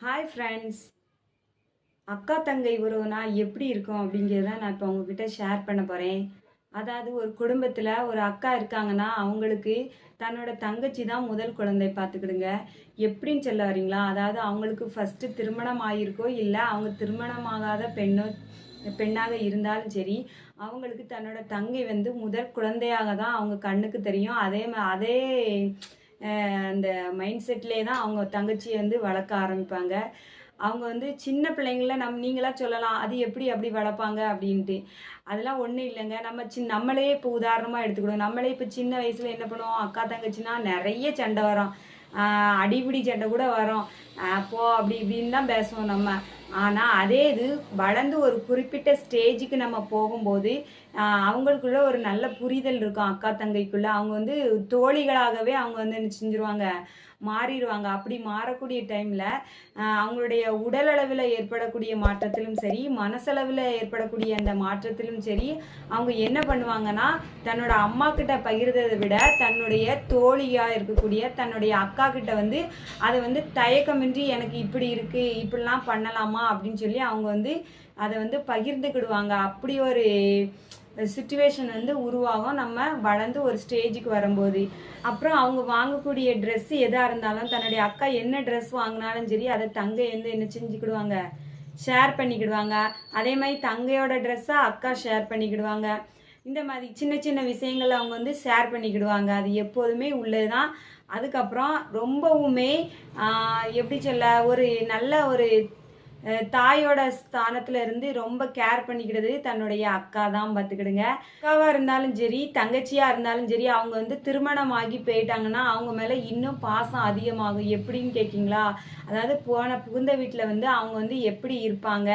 Hi friends அக்கா தங்கை உறவுனா எப்படி இருக்கும் அப்படிங்கிறத நான் இப்போ உங்ககிட்ட ஷேர் பண்ண போகிறேன் அதாவது ஒரு குடும்பத்தில் ஒரு அக்கா இருக்காங்கன்னா அவங்களுக்கு தன்னோட தங்கச்சி தான் முதல் குழந்தை பார்த்துக்கிடுங்க. எப்படின்னு சொல்ல வரீங்களா? அதாவது அவங்களுக்கு ஃபஸ்ட்டு திருமணம் ஆகியிருக்கோ இல்லை அவங்க திருமணமாகாத பெண்ணோ பெண்ணாக இருந்தாலும் சரி அவங்களுக்கு தன்னோட தங்கை வந்து முதல் குழந்தையாக தான் அவங்க கண்ணுக்கு தெரியும். அதே அதே அந்த மைண்ட் செட்லேயே தான் அவங்க தங்கச்சியை வந்து வளர்க்க ஆரம்பிப்பாங்க. அவங்க வந்து சின்ன பிள்ளைங்கள நம் நீங்களாக சொல்லலாம் அது எப்படி அப்படி வளர்ப்பாங்க அப்படின்ட்டு. அதெல்லாம் ஒன்றும் இல்லைங்க. நம்ம சின் நம்மளே இப்போ உதாரணமாக எடுத்துக்கிடுவோம் நம்மளே இப்போ சின்ன வயசில் என்ன பண்ணுவோம்? அக்கா தங்கச்சின்னா நிறைய சண்டை வரும். அடிபிடி சண்டை கூட வரும். போ அப்படி இப்படின்னு தான் பேசுவோம் நம்ம. ஆனால் அதே இது வளர்ந்து ஒரு குறிப்பிட்ட ஸ்டேஜுக்கு நம்ம போகும்போது அவங்களுக்குள்ள ஒரு நல்ல புரிதல் இருக்கும். அக்கா தங்கைக்குள்ளே. அவங்க வந்து தோழிகளாகவே அவங்க வந்து என்ன செஞ்சிருவாங்க மாறிடுவாங்க. அப்படி மாறக்கூடிய டைமில் அவங்களுடைய உடல் அளவில் ஏற்படக்கூடிய மாற்றத்திலும் சரி மனசளவில் ஏற்படக்கூடிய அந்த மாற்றத்திலும் சரி அவங்க என்ன பண்ணுவாங்கன்னா தன்னோட அம்மா கிட்ட பகிர்ந்ததை விட தன்னுடைய தோழியாக இருக்கக்கூடிய தன்னுடைய அக்கா கிட்ட வந்து அதை வந்து தயக்கமின்றி எனக்கு இப்படி இருக்கு இப்படிலாம் பண்ணலாமா அப்படின்னு சொல்லி அவங்க வந்து அதை வந்து பகிர்ந்துக்கிடுவாங்க. அப்படி ஒரு சுச்சுவேஷன் வந்து உருவாகும். நம்ம வளர்ந்து ஒரு ஸ்டேஜுக்கு வரும்போது. அப்புறம் அவங்க வாங்கக்கூடிய ட்ரெஸ் எதாக இருந்தாலும் தன்னுடைய அக்கா என்ன ட்ரெஸ் வாங்கினாலும் சரி அதை தங்கை வந்து என்ன செஞ்சுக்கிடுவாங்க? ஷேர் பண்ணிக்கிடுவாங்க. அதே மாதிரி தங்கையோட ட்ரெஸ்ஸை அக்கா ஷேர் பண்ணிக்கிடுவாங்க. இந்த மாதிரி சின்ன சின்ன விஷயங்கள் அவங்க வந்து ஷேர் பண்ணிக்கிடுவாங்க. அது எப்போதுமே உள்ளது தான் அதுக்கப்புறம் ரொம்பவுமே எப்படி சொல்ல ஒரு நல்ல ஒரு தாயோட ஸ்தானத்துல இருந்து ரொம்ப கேர் பண்ணிக்கிறது தன்னுடைய அக்கா தான் பார்த்துக்கிடுங்க. அக்காவா இருந்தாலும் சரி தங்கச்சியா இருந்தாலும் சரி அவங்க வந்து திருமணம் ஆகி போயிட்டாங்கன்னா அவங்க மேல இன்னும் பாசம் அதிகமாகும். எப்படின்னு கேட்கீங்களா அதாவது போன புகுந்த வீட்டில் வந்து அவங்க வந்து எப்படி இருப்பாங்க?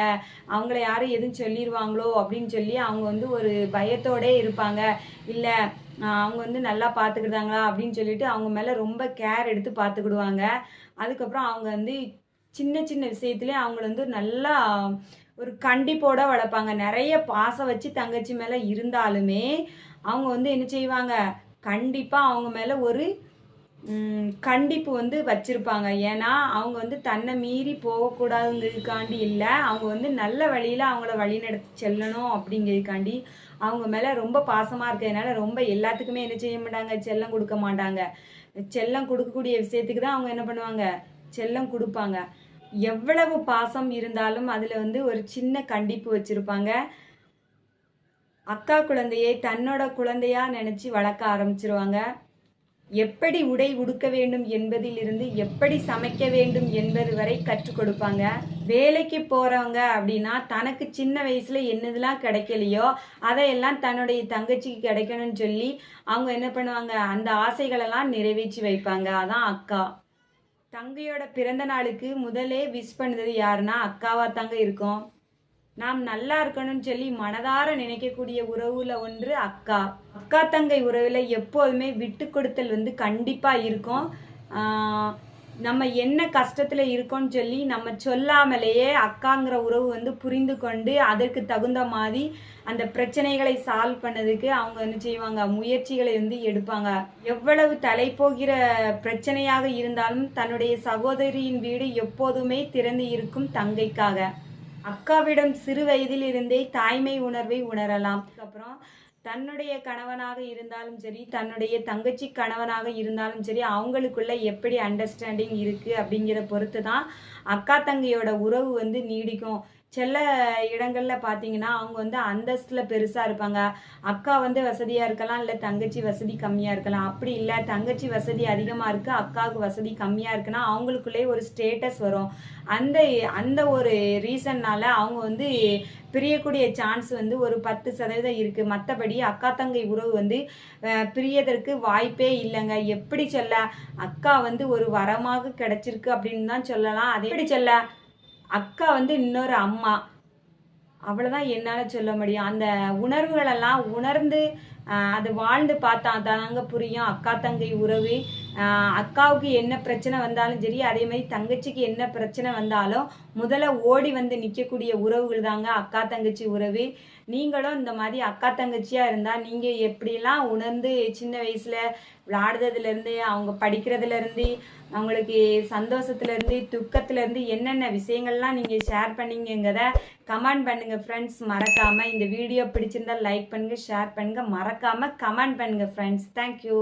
அவங்கள யாரும் எதுவும் சொல்லிடுவாங்களோ அப்படின்னு சொல்லி அவங்க வந்து ஒரு பயத்தோடே இருப்பாங்க. இல்லை அவங்க வந்து நல்லா பார்த்துக்கிட்டாங்களா அப்படின்னு சொல்லிட்டு அவங்க மேலே ரொம்ப கேர் எடுத்து பார்த்துக்கிடுவாங்க. அதுக்கப்புறம் அவங்க வந்து சின்ன சின்ன விஷயத்துலேயே அவங்கள வந்து நல்லா ஒரு கண்டிப்போட வளர்ப்பாங்க. நிறைய பாசம் வச்சு தங்கச்சி மேலே இருந்தாலுமே அவங்க வந்து என்ன செய்வாங்க? கண்டிப்பாக அவங்க மேலே ஒரு கண்டிப்பு வந்து வச்சுருப்பாங்க. ஏன்னா அவங்க வந்து தன்னை மீறி போகக்கூடாதுங்கிறதுக்காண்டி இல்லை. அவங்க வந்து நல்ல வழியில் அவங்கள வழி நடத்தி செல்லணும் அப்படிங்கிறதுக்காண்டி அவங்க மேலே ரொம்ப பாசமாக இருக்கிறதுனால ரொம்ப எல்லாத்துக்குமே என்ன செய்ய மாட்டாங்க? செல்லம் கொடுக்க மாட்டாங்க. செல்லம் கொடுக்கக்கூடிய விஷயத்துக்கு தான் அவங்க என்ன பண்ணுவாங்க? செல்லம் கொடுப்பாங்க. எவ்வளவு பாசம் இருந்தாலும் அதில் வந்து ஒரு சின்ன கண்டிப்பு வச்சுருப்பாங்க. அக்கா குழந்தையை தன்னோட குழந்தையாக நினச்சி வளர்க்க ஆரம்பிச்சிருவாங்க. எப்படி உடை உடுக்க வேண்டும் என்பதிலிருந்து எப்படி சமைக்க வேண்டும் என்பது வரை கற்றுக் கொடுப்பாங்க. வேலைக்கு போகிறவங்க அப்படின்னா தனக்கு சின்ன வயசில் என்னதெல்லாம் கிடைக்கலையோ அதையெல்லாம் தன்னுடைய தங்கச்சிக்கு கிடைக்கணும்னு சொல்லி அவங்க என்ன பண்ணுவாங்க? அந்த ஆசைகளெல்லாம் நிறைவேற்றி வைப்பாங்க. அதான் அக்கா. தங்கையோட பிறந்த நாளுக்கு முதலே விஷ் பண்ணது யாருன்னா அக்காவா தாங்க இருக்கும். நாம் நல்லா இருக்கணும்னு சொல்லி மனதார நினைக்கக்கூடிய உறவுல ஒன்று அக்கா. அக்கா தங்கை உறவுல எப்போதுமே விட்டு கொடுத்தல் வந்து கண்டிப்பா இருக்கும். ஆஹ் நம்ம என்ன கஷ்டத்தில் இருக்கோம்னு சொல்லி நம்ம சொல்லாமலேயே அக்காங்கிற உறவு வந்து புரிந்து கொண்டு அதற்கு தகுந்த மாதிரி அந்த பிரச்சனைகளை சால்வ் பண்ணதுக்கு அவங்க என்ன செய்வாங்க? முயற்சிகளை வந்து எடுப்பாங்க. எவ்வளவு தலை போகிற பிரச்சனையாக இருந்தாலும் தன்னுடைய சகோதரியின் வீடு எப்போதுமே திறந்து இருக்கும் தங்கைக்காக. அக்காவிடம் சிறு வயதில் இருந்தே தாய்மை உணர்வை உணரலாம். அப்புறம் தன்னுடைய கணவனாக இருந்தாலும் சரி தன்னுடைய தங்கச்சி கணவனாக இருந்தாலும் சரி அவங்களுக்குள்ள எப்படி அண்டர்ஸ்டாண்டிங் இருக்கு அப்படிங்கிற பொறுத்து தான் அக்கா தங்கையோட உறவு வந்து நீடிக்கும். சில இடங்களில் பார்த்தீங்கன்னா அவங்க வந்து அந்தஸ்தில் பெருசாக இருப்பாங்க. அக்கா வந்து வசதியாக இருக்கலாம் இல்லை தங்கச்சி வசதி கம்மியாக இருக்கலாம். அப்படி இல்லை தங்கச்சி வசதி அதிகமாக இருக்குது அக்காவுக்கு வசதி கம்மியாக இருக்குன்னா அவங்களுக்குள்ளே ஒரு ஸ்டேட்டஸ் வரும். அந்த அந்த ஒரு ரீசன்னால் அவங்க வந்து பிரியக்கூடிய சான்ஸ் வந்து ஒரு பத்து சதவீதம் இருக்குது மற்றபடி அக்கா தங்கை உறவு வந்து பிரியதற்கு வாய்ப்பே இல்லைங்க. எப்படி சொல்ல? அக்கா வந்து ஒரு வரமாக கிடைச்சிருக்கு அப்படின்னு தான் சொல்லலாம். அதே எப்படி சொல்ல அக்கா வந்து இன்னொரு அம்மா. அவ்வளோதான் என்னால் சொல்ல முடியும். அந்த உணர்வுகளெல்லாம் உணர்ந்து அது வாழ்ந்து பார்த்தா தானாங்க புரியும். அக்கா தங்கை உறவு. அக்காவுக்கு என்ன பிரச்சனை வந்தாலும் சரி அதே மாதிரி தங்கச்சிக்கு என்ன பிரச்சனை வந்தாலும் முதல்ல ஓடி வந்து நிற்கக்கூடிய உறவுகள் தாங்க அக்கா தங்கச்சி உறவு. நீங்களும் இந்த மாதிரி அக்கா தங்கச்சியாக இருந்தால் நீங்கள் எப்படிலாம் உணர்ந்து சின்ன வயசில் விளாடுறதுலேருந்து அவங்க படிக்கிறதுலேருந்து அவங்களுக்கு சந்தோஷத்துலேருந்து துக்கத்துலேருந்து என்னென்ன விஷயங்கள்லாம் நீங்கள் ஷேர் பண்ணிங்கிறத கமெண்ட் பண்ணுங்கள் ஃப்ரெண்ட்ஸ் மறக்காமல் இந்த வீடியோ பிடிச்சிருந்தா லைக் பண்ணுங்கள் ஷேர் பண்ணுங்கள் மறக்க மறக்காமல் கமெண்ட் பண்ணுங்கள் ஃப்ரெண்ட்ஸ் தேங்க்யூ